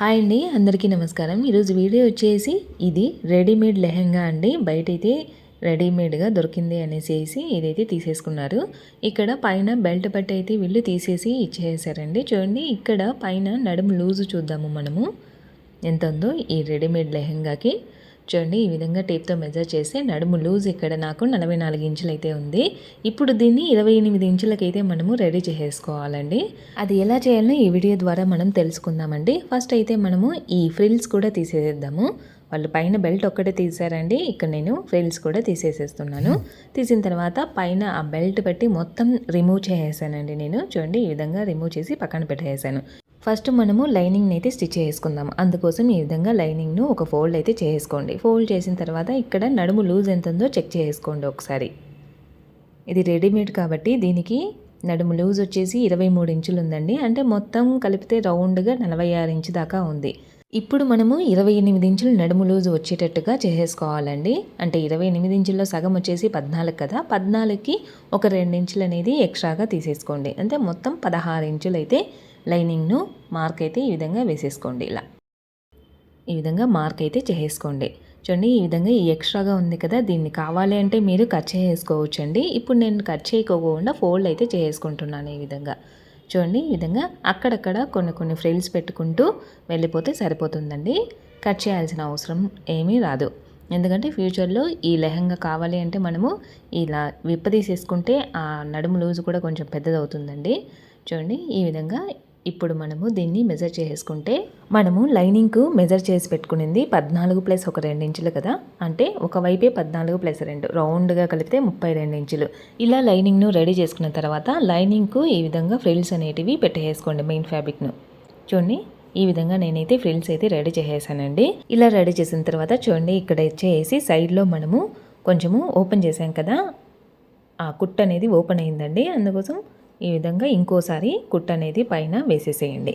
Hi అండి అందరికీ నమస్కారం. ఈరోజు వీడియో వచ్చేసి ఇది రెడీమేడ్ లెహెంగా అండి. బయట అయితే రెడీమేడ్గా దొరికింది అనేసి ఇదైతే తీసేసుకున్నారు. ఇక్కడ పైన బెల్ట్ పట్టి అయితే వీళ్ళు తీసేసి ఇచ్చేసారండి. చూడండి ఇక్కడ పైన నడుము లూజు చూద్దాము మనము. ఎంత ఉందో ఈ రెడీమేడ్ లెహెంగాకి. చూడండి ఈ విధంగా టేప్తో మెజర్ చేస్తే నడుము లూజ్ ఇక్కడ నాకు నలభై నాలుగు ఇంచులు అయితే ఉంది. ఇప్పుడు దీన్ని ఇరవై ఎనిమిది ఇంచులకైతే మనము రెడీ చేసేసుకోవాలండి. అది ఎలా చేయాలో ఈ వీడియో ద్వారా మనం తెలుసుకుందామండి. ఫస్ట్ అయితే మనము ఈ ఫ్రిల్స్ కూడా తీసేద్దాము. వాళ్ళు పైన బెల్ట్ ఒక్కటే తీసారండి ఇక్కడ నేను ఫ్రిల్స్ కూడా తీసేసేస్తున్నాను. తీసిన తర్వాత పైన ఆ బెల్ట్ పెట్టి మొత్తం రిమూవ్ చేసేసానండి నేను. చూడండి ఈ విధంగా రిమూవ్ చేసి పక్కన పెట్టేసాను ఫస్ట్ మనము లైనింగ్ని అయితే స్టిచ్ చేసుకుందాం. అందుకోసం ఈ విధంగా లైనింగ్ను ఒక ఫోల్డ్ అయితే చేసుకోండి. ఫోల్డ్ చేసిన తర్వాత ఇక్కడ నడుము లూజ్ ఎంత ఉందో చెక్ చేసుకోండి ఒకసారి. ఇది రెడీమేడ్ కాబట్టి దీనికి నడుము లూజ్ వచ్చేసి ఇరవై మూడు ఇంచులు ఉందండి. అంటే మొత్తం కలిపితే రౌండ్గా నలభై ఆరు ఇంచు దాకా ఉంది. ఇప్పుడు మనము ఇరవై ఎనిమిది ఇంచులు నడుము లూజ్ వచ్చేటట్టుగా చేసేసుకోవాలండి. అంటే ఇరవై ఎనిమిది ఇంచుల్లో సగం వచ్చేసి పద్నాలుగు కదా. పద్నాలుగుకి ఒక రెండు ఇంచులు అనేది ఎక్స్ట్రాగా తీసేసుకోండి. అంటే మొత్తం పదహారు ఇంచులు అయితే లైనింగ్ను మార్క్ అయితే ఈ విధంగా వేసేసుకోండి ఇలా. ఈ విధంగా మార్క్ అయితే చేసేసుకోండి. చూడండి ఈ విధంగా ఈ ఎక్స్ట్రాగా ఉంది కదా దీన్ని కావాలి అంటే మీరు కట్ చేసుకోవచ్చండి ఇప్పుడు నేను కట్ చేయకోకుండా ఫోల్డ్ అయితే చేసుకుంటున్నాను ఈ విధంగా. చూడండి ఈ విధంగా అక్కడక్కడ కొన్ని కొన్ని ఫ్రిల్స్ పెట్టుకుంటూ వెళ్ళిపోతే సరిపోతుందండి. కట్ చేయాల్సిన అవసరం ఏమీ రాదు. ఎందుకంటే ఫ్యూచర్లో ఈ లెహంగా కావాలి అంటే మనము ఇలా విప్పదీసేసుకుంటే ఆ నడుము లూజు కూడా కొంచెం పెద్దదవుతుందండి. చూడండి ఈ విధంగా ఇప్పుడు మనము దీన్ని మెజర్ చేసుకుంటే మనము లైనింగ్కు మెజర్ చేసి పెట్టుకునింది పద్నాలుగు ప్లస్ ఒక రెండు ఇంచులు కదా? అంటే ఒకవైపే పద్నాలుగు ప్లస్ రెండు రౌండ్గా కలిపితే ముప్పై రెండు ఇంచులు. ఇలా లైనింగ్ను రెడీ చేసుకున్న తర్వాత లైనింగ్కు ఈ విధంగా ఫ్రిల్స్ అనేటివి పెట్టేసుకోండి మెయిన్ ఫ్యాబ్రిక్ను చూడండి ఈ విధంగా నేనైతే ఫ్రిల్స్ అయితే రెడీ చేసేసానండి. ఇలా రెడీ చేసిన తర్వాత చూడండి ఇక్కడ వచ్చేసి సైడ్లో మనము కొంచెము ఓపెన్ చేసాం కదా? ఆ కుట్ అనేది ఓపెన్ అయిందండి. అందుకోసం ఈ విధంగా ఇంకోసారి కుట్ అనేది పైన వేసేసేయండి.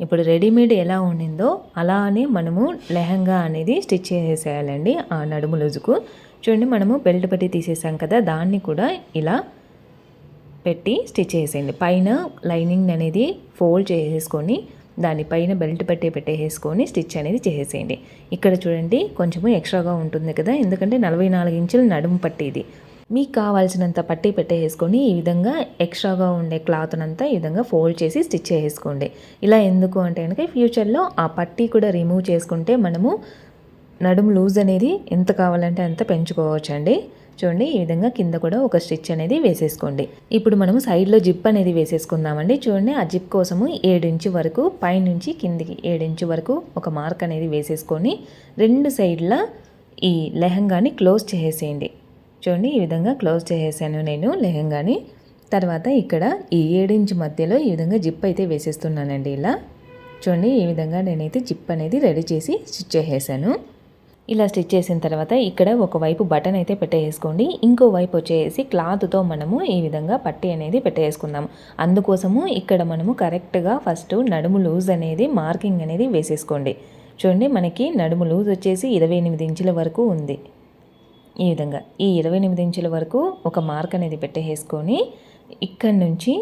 ఇప్పుడు రెడీమేడ్ ఎలా ఉండిందో అలానే మనము లెహంగా అనేది స్టిచ్ చేసేయాలండి ఆ నడుము లొజుకు. చూడండి మనము బెల్ట్ పెట్టి తీసేసాం కదా దాన్ని కూడా ఇలా పెట్టి స్టిచ్ చేసేయండి. పైన లైనింగ్ అనేది ఫోల్డ్ చేసేసుకొని దానిపైన బెల్ట్ పెట్టి పెట్టేసుకొని స్టిచ్ అనేది చేసేసేయండి. ఇక్కడ చూడండి కొంచెము ఎక్స్ట్రాగా ఉంటుంది కదా ఎందుకంటే నలభై నాలుగు ఇంచులు నడుము పట్టేది. మీకు కావాల్సినంత పట్టి పెట్టేసుకొని ఈ విధంగా ఎక్స్ట్రాగా ఉండే క్లాత్నంతా ఈ విధంగా ఫోల్డ్ చేసి స్టిచ్ చేసుకోండి ఇలా ఎందుకు అంటే కనుక ఫ్యూచర్లో ఆ పట్టీ కూడా రిమూవ్ చేసుకుంటే మనము నడుము లూజ్ అనేది ఎంత కావాలంటే అంత పెంచుకోవచ్చండి. చూడండి ఈ విధంగా కింద కూడా ఒక స్టిచ్ అనేది వేసేసుకోండి. ఇప్పుడు మనము సైడ్లో జిప్ అనేది వేసేసుకుందామండి. చూడండి ఆ జిప్ కోసము ఏడించు వరకు పైనుంచి కిందికి ఏడించు వరకు ఒక మార్క్ అనేది వేసేసుకొని రెండు సైడ్ల ఈ లెహంగాని క్లోజ్ చేసేయండి. చూడండి ఈ విధంగా క్లోజ్ చేసేసాను నేను లెహంగాని. తర్వాత ఇక్కడ ఈ ఏడించు మధ్యలో ఈ విధంగా జిప్ అయితే వేసేస్తున్నానండి ఇలా. చూడండి ఈ విధంగా నేనైతే జిప్ అనేది రెడీ చేసి స్టిచ్ చేసేసాను. ఇలా స్టిచ్ చేసిన తర్వాత ఇక్కడ ఒకవైపు బటన్ అయితే పెట్టేసుకోండి. ఇంకో వైపు వచ్చేసి క్లాత్తో మనము ఈ విధంగా పట్టి అనేది పెట్టేసుకుందాం. అందుకోసము ఇక్కడ మనము కరెక్ట్గా ఫస్ట్ నడుము లూజ్ అనేది మార్కింగ్ అనేది వేసేసుకోండి. చూడండి మనకి నడుము లూజ్ వచ్చేసి ఇరవై ఎనిమిది ఇంచుల వరకు ఉంది. ఈ విధంగా ఈ ఇరవై ఎనిమిది ఇంచుల వరకు ఒక మార్క్ అనేది పెట్టేసుకొని ఇక్కడి నుంచి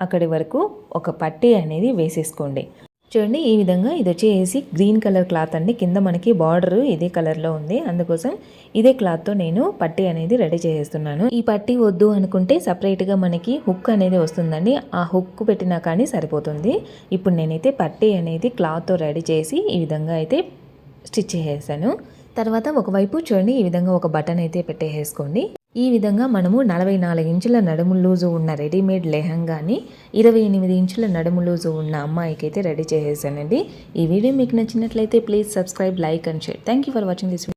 అక్కడి వరకు ఒక పట్టీ అనేది వేసేసుకోండి. చూడండి ఈ విధంగా ఇది వచ్చేసి గ్రీన్ కలర్ క్లాత్ అండి. కింద మనకి బార్డర్ ఇదే కలర్లో ఉంది. అందుకోసం ఇదే క్లాత్తో నేను పట్టీ అనేది రెడీ చేసేస్తున్నాను. ఈ పట్టీ వద్దు అనుకుంటే సపరేట్గా మనకి హుక్ అనేది వస్తుందండి. ఆ హుక్ పెట్టినా కానీ సరిపోతుంది. ఇప్పుడు నేనైతే పట్టీ అనేది క్లాత్తో రెడీ చేసి ఈ విధంగా అయితే స్టిచ్ చేసేసాను. తర్వాత ఒకవైపు చూడండి ఈ విధంగా ఒక బటన్ అయితే పెట్టేసుకోండి ఈ విధంగా మనము నలభై నాలుగు ఇంచుల నడుము లూజు ఉన్న రెడీమేడ్ లెహంగాని ఇరవై ఎనిమిది ఇంచుల నడుము లూజు ఉన్న అమ్మాయికి అయితే రెడీ చేసేసానండి. ఈ వీడియో మీకు నచ్చినట్లయితే please subscribe like and share. Thank you for watching this